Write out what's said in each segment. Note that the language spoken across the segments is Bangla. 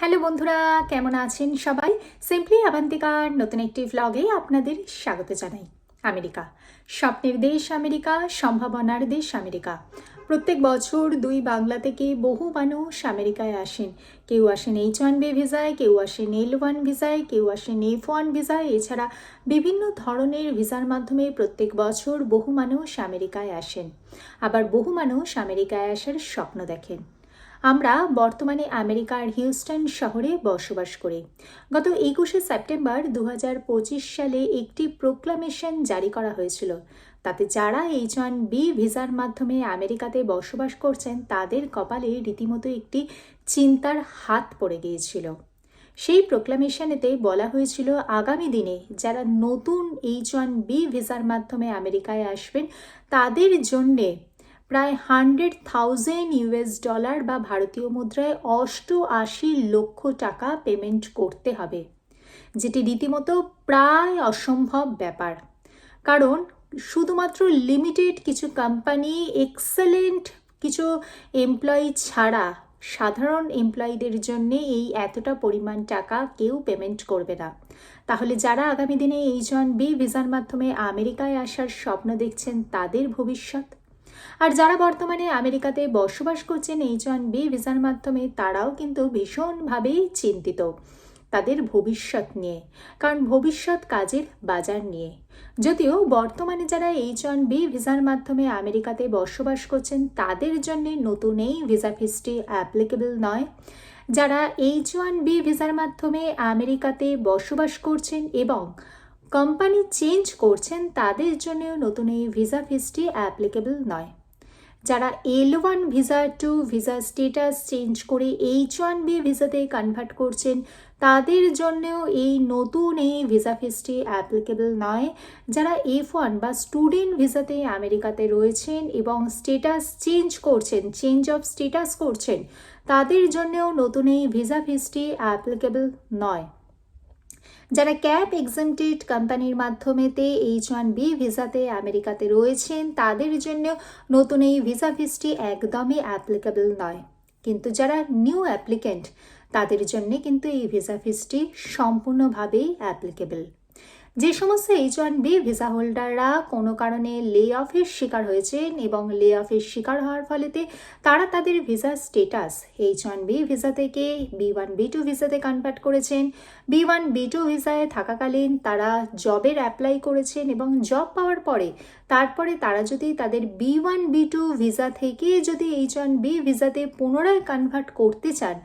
হ্যালো বন্ধুরা, কেমন আছেন সবাই? সিম্পলি আবান্তিকার নতুন একটি ভ্লগে আপনাদের স্বাগত জানাই। আমেরিকা। স্বপ্নের দেশ আমেরিকা, সম্ভাবনার দেশ আমেরিকা। প্রত্যেক বছর দুই বাংলা থেকে বহু মানুষ আমেরিকায় আসেন। কেউ আসেন এইচ ওয়ান বি ভিসায়, কেউ আসেন এল ওয়ান ভিসায়, কেউ আসেন এফ ওয়ান ভিসায়। এছাড়া বিভিন্ন ধরনের ভিসার মাধ্যমে প্রত্যেক বছর বহু মানুষ আমেরিকায় আসেন। আবার বহু মানুষ আমেরিকায় আসার স্বপ্ন দেখেন। আমরা বর্তমানে আমেরিকার হিউস্টন শহরে বসবাস করি। গত একুশে সেপ্টেম্বর দু হাজার পঁচিশ সালে একটি প্রোক্লামেশন জারি করা হয়েছিল। তাতে যারা এইচ ওয়ান বি ভিসার মাধ্যমে আমেরিকাতে বসবাস করছেন, তাদের কপালে রীতিমতো একটি চিন্তার হাত পড়ে গিয়েছিল। সেই প্রোক্লামেশনেতে বলা হয়েছিল, আগামী দিনে যারা নতুন এইচ ওয়ান বি ভিসার মাধ্যমে আমেরিকায় আসবেন, তাদের জন্যে প্রায় হান্ড্রেড থাউজেন্ড ইউএস ডলার বা ভারতীয় মুদ্রায় অষ্টআশি লক্ষ টাকা পেমেন্ট করতে হবে, যেটি রীতিমতো প্রায় অসম্ভব ব্যাপার। কারণ শুধুমাত্র লিমিটেড কিছু কোম্পানি এক্সেলেন্ট কিছু এমপ্লয়ি ছাড়া সাধারণ এমপ্লয়ীদের জন্য এই এতটা পরিমাণ টাকা কেউ পেমেন্ট করবে না। তাহলে যারা আগামী দিনে এইচ ওয়ান বি ভিসার মাধ্যমে আমেরিকায় আসার স্বপ্ন দেখছেন, তাদের ভবিষ্যৎ আর যারা বর্তমানে আমেরিকাতে বসবাস করছেন এইচ ওয়ান বি ভিসার মাধ্যমে, তারাও কিন্তু ভীষণভাবেই চিন্তিত তাদের ভবিষ্যৎ নিয়ে। কারণ ভবিষ্যৎ কাজের বাজার নিয়ে। যদিও বর্তমানে যারা এইচ ওয়ান বি ভিসার মাধ্যমে আমেরিকাতে বসবাস করছেন, তাদের জন্য নতুন এই ভিসা ফিসটি অ্যাপ্লিকেবল নয়। যারা এইচ ওয়ান বি ভিসার মাধ্যমে আমেরিকাতে বসবাস করছেন এবং কোম্পানি চেঞ্জ করছেন তাদের জন্যও নতুন এই ভিসা ফিসটি অ্যাপ্লিকেবল নয়। যারা L one visa two visa status change করে এইচ ওয়ান বি ভিসাতে কনভার্ট করছেন, তাদের জন্যও এই নতুন এই ভিসা ফিসটি অ্যাপ্লিকেবল নয়। যারা এফ ওয়ান বা স্টুডেন্ট ভিসাতে আমেরিকাতে রয়েছেন এবং স্টেটাস চেঞ্জ করছেন চেঞ্জ অফ স্টেটাস করছেন, তাদের জন্যও নতুন এই ভিসা ফিসটি অ্যাপ্লিকেবল নয়। যারা ক্যাপ এক্সেমটেড কোম্পানির মাধ্যমেতে এইচ ওয়ান বি ভিসাতে আমেরিকাতে রয়েছেন, তাদের জন্য নতুন এই ভিসা ফিসটি একদমই অ্যাপ্লিকেবল নয়। কিন্তু যারা নিউ অ্যাপ্লিক্যান্ট তাদের জন্য কিন্তু এই ভিসা ফিসটি সম্পূর্ণভাবেই অ্যাপ্লিকেবল যে সমস্ত এইচ ওয়ান বি ভিসা হোল্ডাররা কোনো কারণে লে অফের শিকার হয়েছেন এবং লে অফের শিকার হওয়ার ফলেতে তারা তাদের visa status H one B visa থেকে বি ওয়ান বি টু ভিসাতে কনভার্ট করেছেন। বি ওয়ান বি টু ভিসায় থাকাকালীন তারা জবের অ্যাপ্লাই করেছেন এবং জব পাওয়ার পরে তারপরে তারা যদি তাদের B one B two visa থেকে যদি এইচ ওয়ান বি ভিসাতে পুনরায় কনভার্ট করতে চান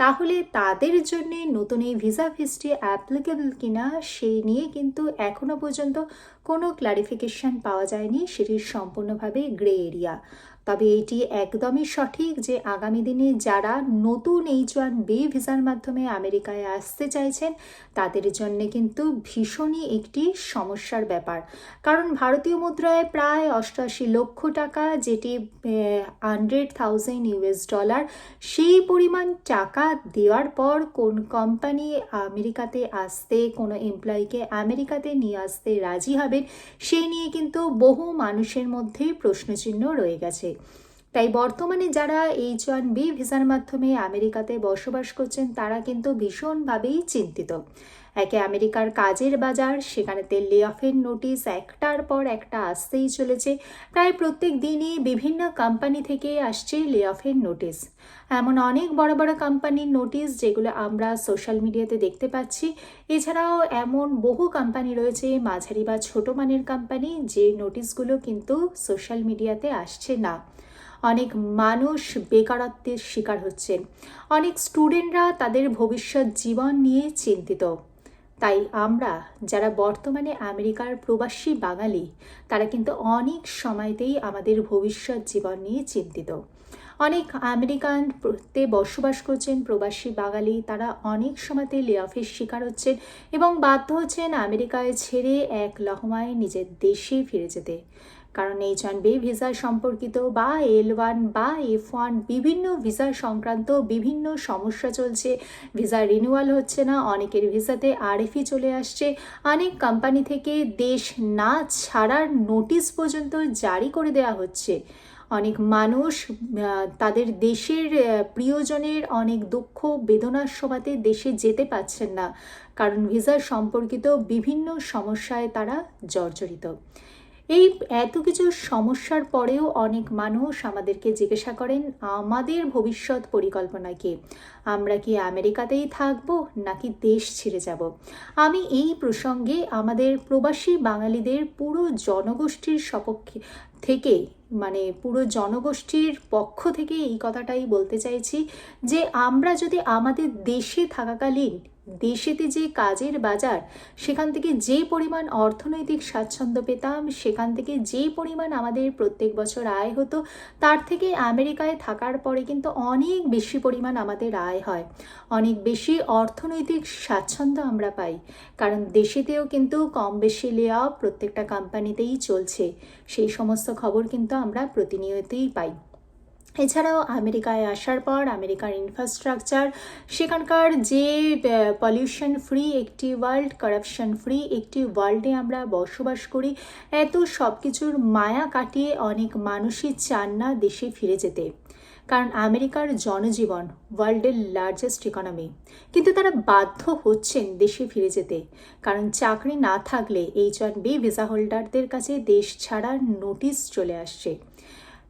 তাহলে তাদের জন্য নতুন এই ভিসা ফিসটি অ্যাপ্লিকেবল কিনা সেই নিয়ে কিন্তু এখনও পর্যন্ত কোনো ক্লারিফিকেশান পাওয়া যায়নি। সেটি সম্পূর্ণভাবে গ্রে এরিয়া তবে এটি একদমই সঠিক যে আগামী দিনে যারা নতুন এইচ ওয়ান বি ভিসার মাধ্যমে আমেরিকায় আসতে চাইছেন, তাদের জন্য কিন্তু ভীষণই একটি সমস্যার ব্যাপার। কারণ ভারতীয় মুদ্রায় প্রায় অষ্টআশি লক্ষ টাকা, যেটি হান্ড্রেড থাউজেন্ড ইউএস ডলার সেই পরিমাণ টাকা দেওয়ার পর কোন কোম্পানি আমেরিকাতে আসতে, কোনো এমপ্লয়িকে আমেরিকাতে নিয়ে আসতে রাজি হবেন সেই নিয়ে কিন্তু বহু মানুষের মধ্যেই প্রশ্নচিহ্ন রয়ে গেছে। you. তাই বর্তমানে যারা এইচ ওয়ান বি ভিসার মাধ্যমে আমেরিকাতে বসবাস করছেন, তারা কিন্তু ভীষণভাবেই চিন্তিত। একে আমেরিকার কাজের বাজার, সেখানে লে অফের নোটিশ, একটার পর একটা আসতেই চলেছে। প্রায় প্রত্যেক দিনই বিভিন্ন কোম্পানি থেকে আসছে লে অফের নোটিশ। এমন অনেক বড় বড় কোম্পানির নোটিশ যেগুলো আমরা সোশ্যাল মিডিয়াতে দেখতে পাচ্ছি। এছাড়াও এমন বহু কোম্পানি রয়েছে, মাঝারি বা ছোট মানের কোম্পানি, যে নোটিশগুলো কিন্তু সোশ্যাল মিডিয়াতে আসছে না। অনেক মানুষ বেকারত্বের শিকার হচ্ছেন অনেক স্টুডেন্টরা তাদের ভবিষ্যৎ জীবন নিয়ে চিন্তিত। তাই আমরা, যারা বর্তমানে আমেরিকার প্রবাসী বাঙালি, তারা কিন্তু অনেক সময়তেই আমাদের ভবিষ্যৎ জীবন নিয়ে চিন্তিত। অনেক আমেরিকানতে বসবাস করছেন প্রবাসী বাঙালি, তারা অনেক সময়তে লে অফের শিকার হচ্ছেন এবং বাধ্য হচ্ছেন আমেরিকায় ছেড়ে এক লহমায় নিজের দেশে ফিরে যেতে। কারণ এইচ ওয়ান বি ভিসা সম্পর্কিত বা এল ওয়ান বা এফ ওয়ান বিভিন্ন ভিসা সংক্রান্ত বিভিন্ন সমস্যা চলছে। ভিসা রিনিউয়াল হচ্ছে না, অনেকের ভিসাতে আরএফই চলে আসছে। অনেক কোম্পানি থেকে দেশ না ছাড়ার নোটিশ পর্যন্ত জারি করে দেওয়া হচ্ছে। অনেক মানুষ তাদের দেশের প্রিয়জনের অনেক দুঃখ বেদনার সভাতে দেশে যেতে পারছেন না। কারণ ভিসা সম্পর্কিত বিভিন্ন সমস্যায় তারা জর্জরিত। এই এত কিছু সমস্যার পরেও অনেক মানুষ আমাদেরকে জিজ্ঞাসা করেন, আমাদের ভবিষ্যৎ পরিকল্পনা কি? আমরা কি আমেরিকাতেই থাকব নাকি দেশ ছেড়ে যাব? আমি এই প্রসঙ্গে আমাদের প্রবাসী বাঙালিদের পুরো জনগোষ্ঠীর সপক্ষে থেকে মানে পুরো জনগোষ্ঠীর পক্ষ থেকে এই কথাটাই বলতে চাইছি যে আমরা যদি আমাদের দেশে থাকাকালীন, দেশেতে যে কাজের বাজার, সেখান থেকে যে পরিমাণ অর্থনৈতিক স্বাচ্ছন্দ্য পেতাম, সেখান থেকে যে পরিমাণ আমাদের প্রত্যেক বছর আয় হতো, তার থেকে আমেরিকায় থাকার পরে কিন্তু অনেক বেশি পরিমাণ আমাদের আয় হয়। অনেক বেশি অর্থনৈতিক স্বাচ্ছন্দ্য আমরা পাই। কারণ দেশেতেও কিন্তু কম বেশি লেয়া প্রত্যেকটা কোম্পানিতেই চলছে। সেই সমস্ত খবর কিন্তু আমরা প্রতিনিয়তই পাই। এছাড়াও আমেরিকায় আসার পর আমেরিকার ইনফ্রাস্ট্রাকচার সেখানকার যে পলিউশন ফ্রি একটি ওয়ার্ল্ড করাপশন ফ্রি একটি ওয়ার্ল্ডে আমরা বসবাস করি, এত সব কিছুর মায়া কাটিয়ে অনেক মানুষই চান না দেশে ফিরে যেতে। কারণ আমেরিকার জনজীবন ওয়ার্ল্ডের লার্জেস্ট ইকোনমি কিন্তু তারা বাধ্য হচ্ছেন দেশে ফিরে যেতে। কারণ চাকরি না থাকলে এইচ ওয়ান বি ভিসা হোল্ডারদের কাছে দেশ ছাড়ার নোটিশ চলে আসছে।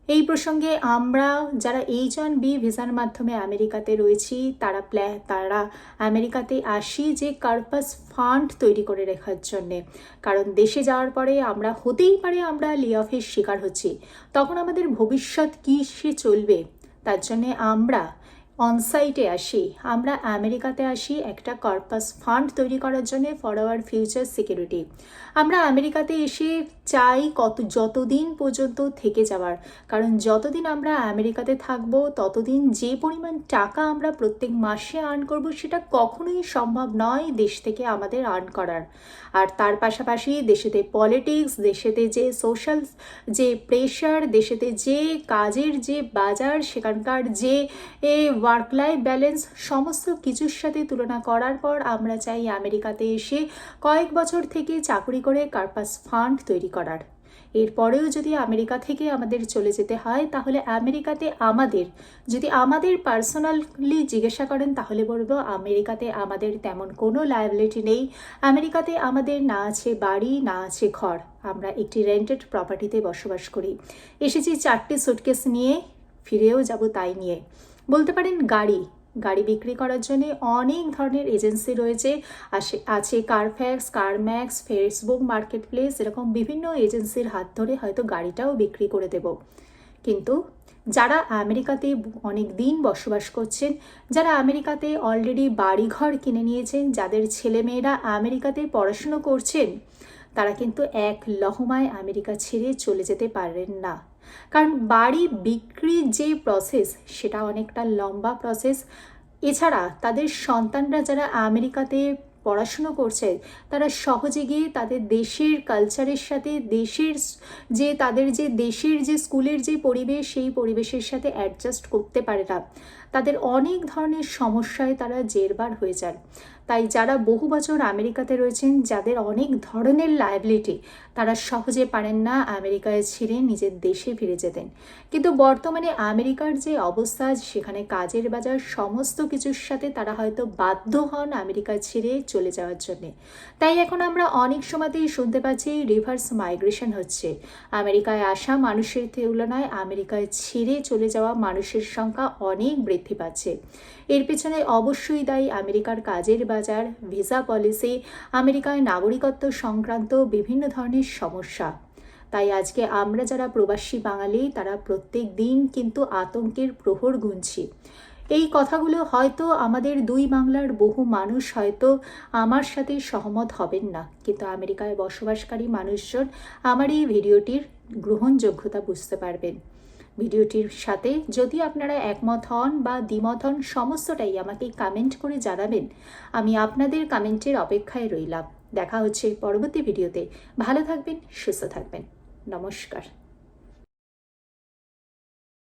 এই প্রসঙ্গে আমরা যারা এইচ ওয়ান বি ভিসার মাধ্যমে আমেরিকাতে রয়েছি, তারা প্ল্যা তারা আমেরিকাতে আসি যে কার্পাস ফান্ড তৈরি করে রাখার জন্যে। কারণ দেশে যাওয়ার পরে আমরা হতেই পারে আমরা লে অফের শিকার হচ্ছি। তখন আমাদের ভবিষ্যৎ কী সে চলবে? তার জন্যে আমরা অনসাইটে আসি, আমরা আমেরিকাতে আসি একটা কর্পাস ফান্ড তৈরি করার জন্য ফর আওয়ার ফিউচার সিকিউরিটি আমরা আমেরিকাতে এসে চাই কত, যতদিন পর্যন্ত থেকে যাওয়ার। কারণ যতদিন আমরা আমেরিকাতে থাকব, ততদিন যে পরিমাণ টাকা আমরা প্রত্যেক মাসে আর্ন করব, সেটা কখনোই সম্ভব নয় দেশ থেকে আমাদের আর্ন করার। আর তার পাশাপাশি দেশেতে পলিটিক্স দেশেতে যে সোশ্যাল যে প্রেশার দেশেতে যে কাজের যে বাজার, সেখানকার যে এ ওয়ার্ক লাইফ ব্যালেন্স সমস্ত কিছুর সাথে তুলনা করার পর আমরা চাই আমেরিকাতে এসে কয়েক বছর থেকে চাকরি করে কার্পাস ফান্ড তৈরি করার। এরপরেও যদি আমেরিকা থেকে আমাদের চলে যেতে হয়, তাহলে আমেরিকাতে আমাদের, যদি আমাদের পার্সোনালি জিজ্ঞাসা করেন, তাহলে বলব আমেরিকাতে আমাদের তেমন কোনো লায়াবিলিটি নেই। আমেরিকাতে আমাদের না আছে বাড়ি, না আছে ঘর। আমরা একটি রেন্টেড প্রপার্টিতে বসবাস করি। এসেছি চারটে সুটকেস নিয়ে, ফিরেও যাব তাই নিয়ে। বলতে পারেন গাড়ি গাড়ি বিক্রি করার জন্য অনেক ধরনের এজেন্সি রয়েছে। আসে আছে Carfax CarMax Facebook market place এরকম বিভিন্ন এজেন্সির হাত ধরে হয়তো গাড়িটাও বিক্রি করে দেব। কিন্তু যারা আমেরিকাতে অনেক দিন বসবাস করছেন, যারা আমেরিকাতে অলরেডি বাড়িঘর কিনে নিয়েছেন, যাদের ছেলেমেয়েরা আমেরিকাতে পড়াশুনো করছেন, তারা কিন্তু এক লহমায় আমেরিকা ছেড়ে চলে যেতে পারেন না। কারণ বাড়ি বিক্রির যে প্রসেস সেটা অনেকটা লম্বা প্রসেস এছাড়া তাদের সন্তানরা যারা আমেরিকাতে পড়াশুনো করছে, তারা সহজে গিয়ে তাদের দেশের কালচারের সাথে, দেশের যে তাদের যে দেশের যে স্কুলের যে পরিবেশ, সেই পরিবেশের সাথে অ্যাডজাস্ট করতে পারে না। তাদের অনেক ধরনের সমস্যায় তারা জেরবার হয়ে যান। তাই যারা বহু বছর আমেরিকাতে রয়েছেন, যাদের অনেক ধরনের লায়াবিলিটি তারা সহজে পারেন না আমেরিকায় ছেড়ে নিজের দেশে ফিরে যেতেন। কিন্তু বর্তমানে আমেরিকার যে অবস্থা, সেখানে কাজের বাজার, সমস্ত কিছুর সাথে তারা হয়তো বাধ্য হন আমেরিকা ছেড়ে চলে যাওয়ার জন্য। তাই এখন আমরা অনেক সময়তেই শুনতে পাচ্ছি রিভার্স মাইগ্রেশন হচ্ছে। আমেরিকায় আসা মানুষের তুলনায় আমেরিকায় ছেড়ে চলে যাওয়া মানুষের সংখ্যা অনেক বৃদ্ধি পাচ্ছে। এর পেছনে অবশ্যই দায়ী আমেরিকার কাজের বাজার, ভিসা পলিসি আমেরিকায় নাগরিকত্ব সংক্রান্ত বিভিন্ন ধরনের সমস্যা। তাই আজকে আমরা যারা প্রবাসী বাঙালি, তারা প্রত্যেক দিন কিন্তু আতঙ্কের প্রহর গুনছি। এই কথাগুলো হয়তো আমাদের দুই বাংলার বহু মানুষ হয়তো আমার সাথে সহমত হবেন না। কিন্তু আমেরিকায় বসবাসকারী মানুষজন আমার এই ভিডিওটির গ্রহণযোগ্যতা বুঝতে পারবেন। ভিডিওটির সাথে যদি আপনারা একমত হন বা দ্বিমত হন, সমস্তটাই আমাকে কমেন্ট করে জানাবেন। আমি আপনাদের কমেন্টের অপেক্ষায় রইলাম। দেখা হচ্ছে পরবর্তী ভিডিওতে। ভালো থাকবেন, সুস্থ থাকবেন। নমস্কার।